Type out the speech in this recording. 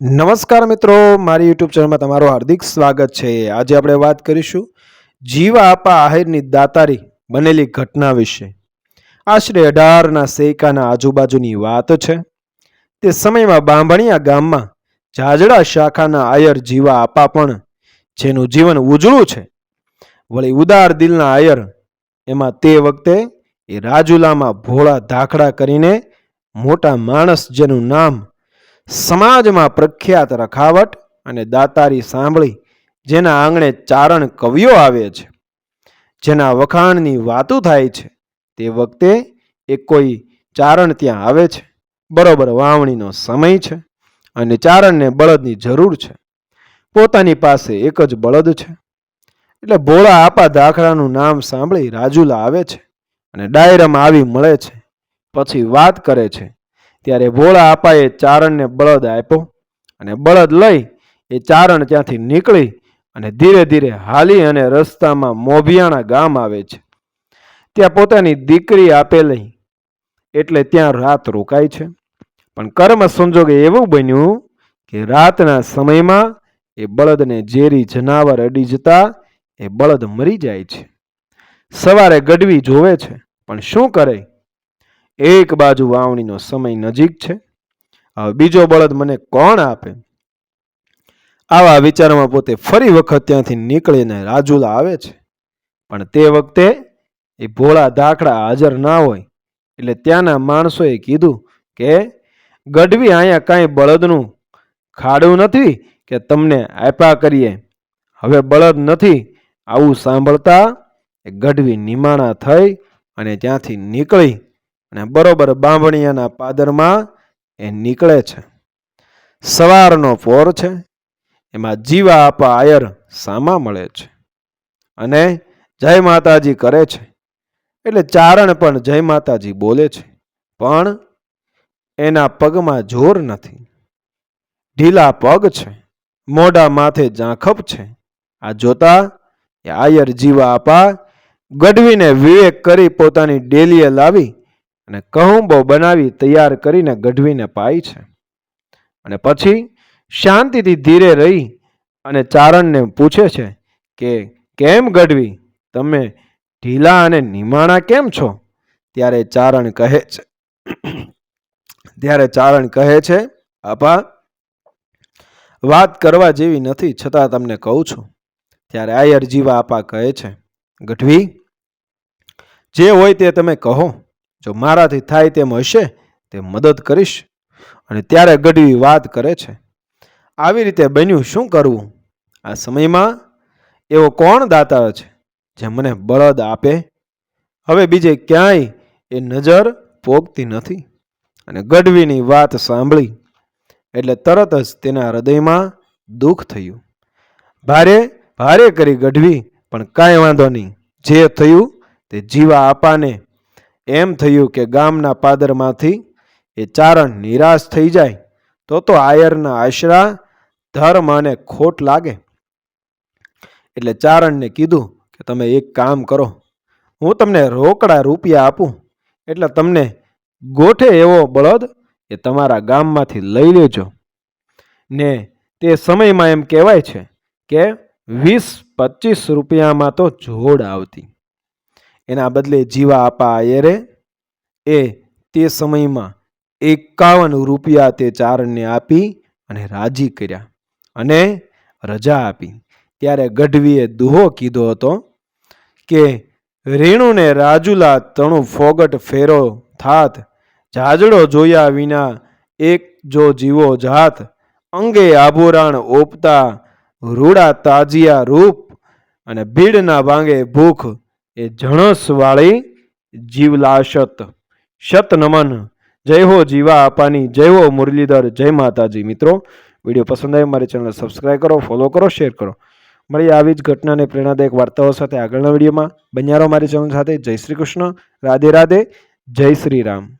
નમસ્કાર મિત્રો, મારી યુટ્યુબ ચેનલમાં તમારું હાર્દિક સ્વાગત છે. આજે આપણે વાત કરીશું જીવા આપા આહિરની દાતારી બનેલી ઘટના વિશે. આશરે અઢારના સેકાના આજુબાજુની વાત છે. તે સમયમાં બાંભણિયા ગામમાં જાજડા શાખાના આયર જીવા આપા પણ જેનું જીવન ઉજળું છે. વળી ઉદાર દિલના આયર એમાં તે વખતે એ રાજુલામાં ભોળા ધાખડા કરીને મોટા માણસ જેનું નામ સમાજમાં પ્રખ્યાત રખાવટ અને દાતારી સાંભળી જેના આંગણે ચારણ કવિઓ આવે છે. જેના વખાણની વાતો થાય છે. તે વખતે એ કોઈ ચારણ ત્યાં આવે છે. બરોબર વાવણીનો સમય છે અને ચારણને બળદની જરૂર છે. પોતાની પાસે એક જ બળદ છે. એટલે ભોળા આપા દાખલાનું નામ સાંભળી રાજુલા આવે છે અને ડાયરામાં આવી મળે છે. પછી વાત કરે છે ત્યારે ભોળા આપાએ ચારણને બળદ આપ્યો અને બળદ લઈ એ ચારણ ત્યાંથી નીકળી અને ધીરે ધીરે હાલી અને રસ્તામાં મોભિયાણા ગામ આવે છે. ત્યાં પોતાની દીકરી આપેલી એટલે ત્યાં રાત રોકાય છે. પણ કર્મ સંજોગે એવું બન્યું કે રાતના સમયમાં એ બળદને ઝેરી જનાવર અડી જતા એ બળદ મરી જાય છે. સવારે ગઢવી જોવે છે, પણ શું કરે? એક બાજુ વાવણીનો સમય નજીક છે. હવે બીજો બળદ મને કોણ આપે? આવા વિચારમાં પોતે ફરી વખત ત્યાંથી નીકળીને રાજુલા આવે છે. પણ તે વખતે એ ભોળા દાખલા હાજર ના હોય. એટલે ત્યાંના માણસોએ કીધું કે, ગઢવી અહીંયા કાંઈ બળદનું ખાડું નથી કે તમને આપ્યા કરીએ? હવે બળદ નથી, આવું સાંભળતા એ ગઢવી નિમાણા થઈ અને ત્યાંથી નીકળી અને બરોબર બાંભણિયાના પાદરમાં એ નીકળે છે. સવારનો પોર છે, એમાં જીવા આપા આયર સામા મળે છે. અને જય માતાજી કરે છે, એટલે ચારણ પણ જય માતાજી બોલે છે, પણ એના પગમાં જોર નથી. ઢીલા પગ છે, મોઢા માથે ઝાંખપ છે, આ જોતા આયર જીવા આપા ગઢવીને વિવેક કરી પોતાની ડેલીએ લાવી અને કહુંબો બનાવી તૈયાર કરીને ગઢવીને પાય છે. અને પછી શાંતિથી ધીરે રહી અને ચારણને પૂછે છે કે, કેમ ગઢવી? તમે ઢીલા અને નિમાણા કેમ છો? ત્યારે ચારણ કહે છે. ત્યારે ચારણ કહે છે, આપા, વાત કરવા જેવી નથી, છતાં તમને કહું છું. ત્યારે આયર જીવા આપા કહે છે, ગઢવી, જે હોય તે તમે કહો. જો મારાથી થાય તેમ હશે, તે મદદ કરીશ. અને ત્યારે ગઢવી વાત કરે છે. આવી રીતે બન્યું શું કરવું? આ સમયમાં એવો કોણ દાતાર છે જે મને બળદ આપે? હવે બીજે ક્યાંય એ નજર પોગતી નથી. અને ગઢવીની વાત સાંભળી એટલે તરત જ તેના હૃદયમાં દુઃખ થયું. ભારે ભારે કરી ગઢવી, પણ કાંઈ વાંધો નહીં. જે થયું તે જીવા આપાને એમ થયું કે ગામના પાદરમાંથી એ ચારણ નિરાશ થઈ જાય, તો તો આયરના આશરા ધર્મ અને ખોટ લાગે. એટલે ચારણને કીધું કે તમે એક કામ કરો, હું તમને રોકડા રૂપિયા આપું, એટલે તમને ગોઠે એવો બળદ એ તમારા ગામમાંથી લઈ લેજો. ને તે સમયમાં એમ કહેવાય છે કે વીસ પચીસ રૂપિયામાં તો જોડ આવતી. એના બદલે જીવા આપા આયરે એ તે સમયમાં એકાવન રૂપિયા તે ચારણને આપી અને રાજી કર્યા અને રજા આપી. ત્યારે ગઢવીએ દુહો કીધો હતો કે, રેણુને રાજુલા તણું ફોગટ ફેરો થાત. જાજડો જોયા વિના એક જો જીવો જાત. અંગે આભોરાણ ઓપતા રૂડા તાજિયા રૂપ અને ભીડના ભાંગે ભૂખ એ જણસવાળી જીવલાશત. શત નમન. જય હો જીવા આપાની. જય હો મુરલીધર. જય માતાજી. મિત્રો, વીડિયો પસંદ આવે મારી ચેનલ સબસ્ક્રાઈબ કરો ફોલો કરો શેર કરો. મળીએ આવી જ ઘટનાને પ્રેરણાદાયક વાર્તાઓ સાથે આગળના વિડીયોમાં. બન્યારો મારી ચેનલ સાથે. જય શ્રી કૃષ્ણ. રાધે રાધે. જય શ્રી રામ.